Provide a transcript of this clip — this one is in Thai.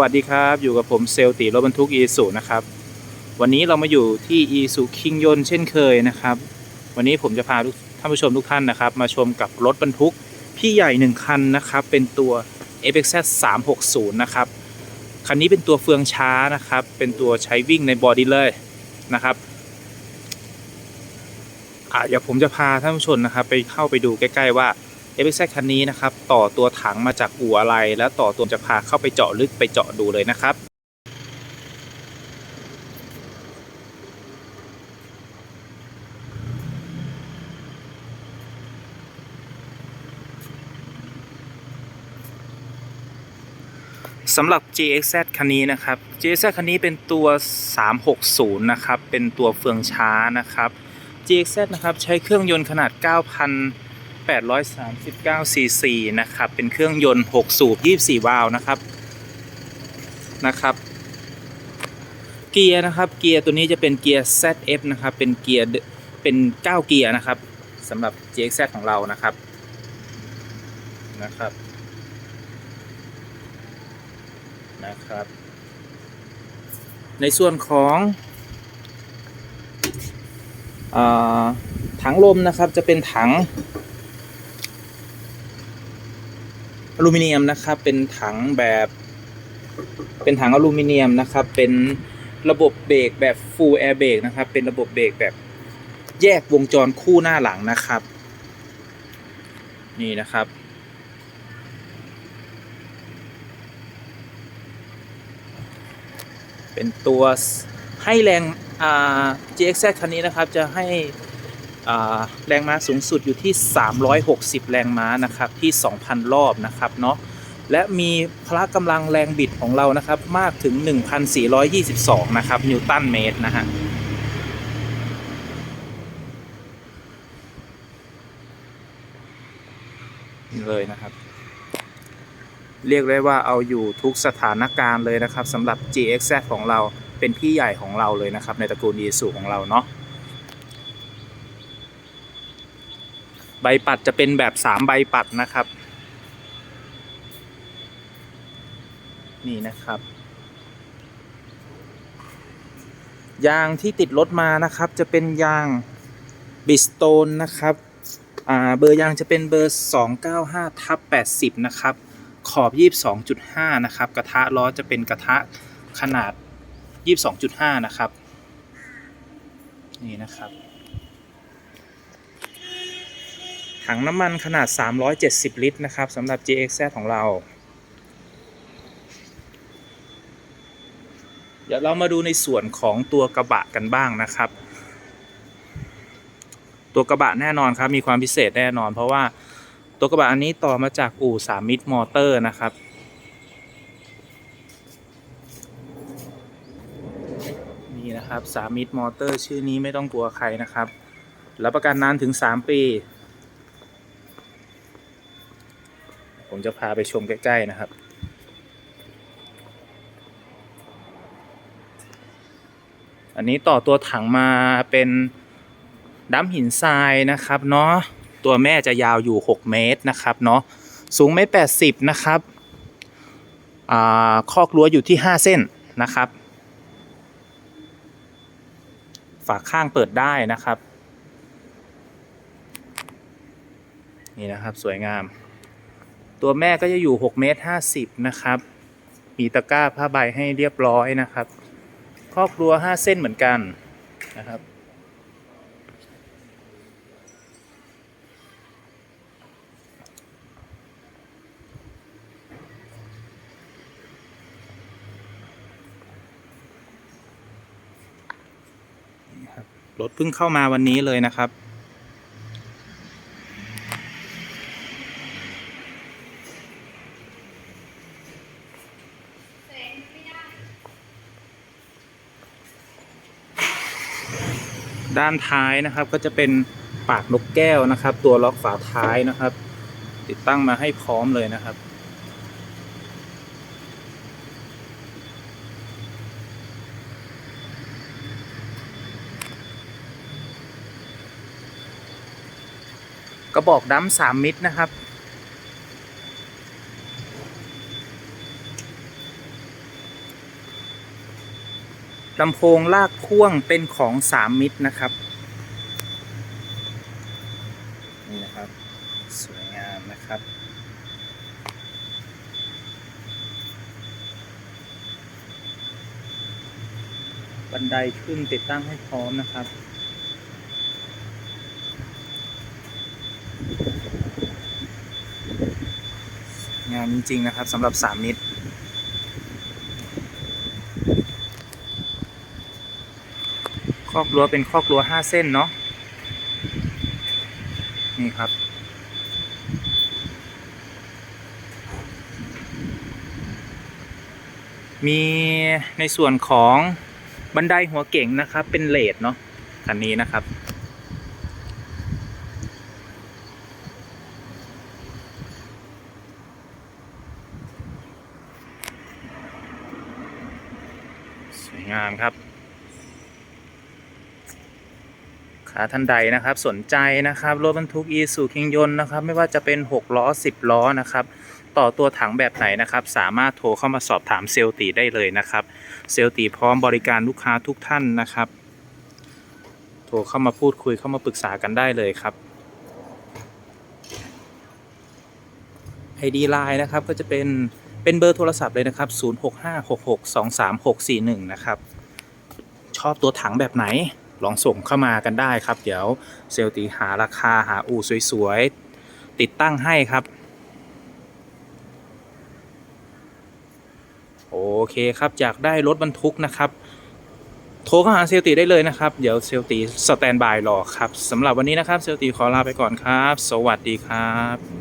วัสดีครับ อยู่กับผมเซลตีรถบรรทุกอีสุนะครับ วันนี้เรามาอยู่ที่อีสุคิงยนเช่นเคยนะครับ วันนี้ผมจะพาท่านผู้ชมทุกท่านนะครับ มาชมกับรถบรรทุกพี่ใหญ่หนึ่งคันนะครับ เป็นตัว f x z 360นะครับ คันนี้เป็นตัวเฟืองช้านะครับ เป็นตัวใช้วิ่งในบอดี้เลยนะครับอะเดี๋ยวผมจะพาท่านผู้ชมนะครับ ไปเข้าไปดูใกล้ ๆ ว่า เอฟเซคันนี้นะครับต่อตัวถังมาจากอู่อะไร แล้วต่อตัวจะพาเข้าไปเจาะลึกไปเจาะดูเลยนะครับสำหรับ GXZ คันนี้นะครับ GXZ คันนี้เป็นตัว 360 นะครับ เป็นตัวเฟืองช้านะครับ GXZ นะครับใช้เครื่องยนต์ขนาด 839 ซีซีนะครับ เป็นเครื่องยนต์ 6 สูบ 24 วาล์วนะครับ นะครับ เกียร์นะครับ เกียร์ตัวนี้จะเป็นเกียร์ ZF นะครับ เป็นเกียร์ เป็น 9 เกียร์นะครับสำหรับ GXZ ของเรานะครับ นะครับ นะครับ ในส่วนของอถังลมนะครับจะเป็นถัง อลูมิเนียมนะครับ เป็นถังแบบ เป็นถังอลูมิเนียมนะครับ เป็นระบบเบรกแบบ full air brake นะครับ เป็นระบบเบรกแบบแยกวงจรคู่หน้าหลังนะครับ นี่นะครับ เป็นตัวให้แรงอ่า GX คันนี้นะครับจะให้ แรงม้าสูงสุดอยู่ที่ 360 แรงม้านะครับที่ 2,000 รอบนะครับเนาะและมีพละกำลังแรงบิดของเรานะครับมากถึง 1,422 นะครับนิวตันเมตรนะฮะนี่เลยนะครับ เรียกได้ว่าเอาอยู่ทุกสถานการณ์เลยนะครับสำหรับ GXZ ของเราเป็นพี่ใหญ่ของเราเลยนะครับในตระกูล i s u ของเราเนาะ ใบปัดจะเป็นแบบ3ใบปัดนะครับ นี่นะครับ ยางที่ติดรถมานะครับ จะเป็นยางบิสโตนนะครับเบอร์ยางจะเป็นเบอร์ 295ทับ80 นะครับ ขอบ 22.5 นะครับ กระทะล้อจะเป็นกระทะขนาด 22.5 นะครับ นี่นะครับ ถังน้ำมันขนาด 370 ลิตรนะครับสำหรับ GXZ ของเรา เดี๋ยวเรามาดูในส่วนของตัวกระบะกันบ้างนะครับ ตัวกระบะแน่นอนครับมีความพิเศษแน่นอน เพราะว่าตัวกระบะอันนี้ต่อมาจากอู่สามมิตรมอเตอร์นะครับนี่นะครับสามมิตรมอเตอร์ ชื่อนี้ไม่ต้องกลัวใครนะครับรับประกันนานถึง 3 ปี ผมจะพาไปชมใกล้ ๆ นะครับอันนี้ต่อตัวถังมาเป็นดั้มหินทรายนะครับเนาะตัวแม่จะยาวอยู่ 6 เมตรนะครับเนาะสูงเมตร80นะครับอ่าคอกรั้วอยู่ที่ 5 เส้นนะครับ ฝาข้างเปิดได้นะครับ นี่นะครับสวยงาม ตัวแม่ก็จะอยู่6เมตร50 นะครับ มีตะกร้าผ้าใบให้เรียบร้อยนะครับ ครอบครัว 5 เส้นเหมือนกันนะครับรถเพิ่งเข้ามาวันนี้เลยนะครับ ด้านท้ายนะครับ ก็จะเป็นปากนกแก้วนะครับ ตัวล็อกฝาท้ายนะครับ ติดตั้งมาให้พร้อมเลยนะครับ กระบอกดั้มสามมิตรนะครับ ลำโพงลากพ่วงเป็นของสามมิตรนะครับ นี่นะครับ สวยงามนะครับบันไดขึ้นติดตั้งให้พร้อมนะครับ งามจริงๆนะครับสำหรับ3มิตร คอกรั้วเป็นคอกรั้ว5เส้นเนาะนี่ครับ มีในส่วนของบันไดหัวเก่งนะครับ เป็นเลดเนาะคันนี้นะครับสวยงามครับาท่านใดนะครับ สนใจนะครับรถบรรทุกอีสูคิงยนนะครับ ไม่ว่าจะเป็น 6 ล้อ 10 ล้อนะครับ ต่อตัวถังแบบไหนนะครับ สามารถโทรเข้ามาสอบถามเซลตีได้เลยนะครับ เซลตีพร้อมบริการลูกค้าทุกท่านนะครับ โทรเข้ามาพูดคุยเข้ามาปรึกษากันได้เลยครับ ID Line นะครับก็จะเป็นเป็นเบอร์โทรศัพท์เลยนะครับ 0656623641 นะครับ ชอบตัวถังแบบไหน ลองส่งเข้ามากันได้ครับ เดี๋ยวเซลตีหาราคาหาอู่สวยๆ ติดตั้งให้ครับ โอเคครับอยากได้รถบรรทุกนะครับ โทรเข้าหาเซลตีได้เลยนะครับ เดี๋ยวเซลตีสแตนบายรอครับสำหรับวันนี้นะครับเซลลตีขอลาไปก่อนครับ สวัสดีครับ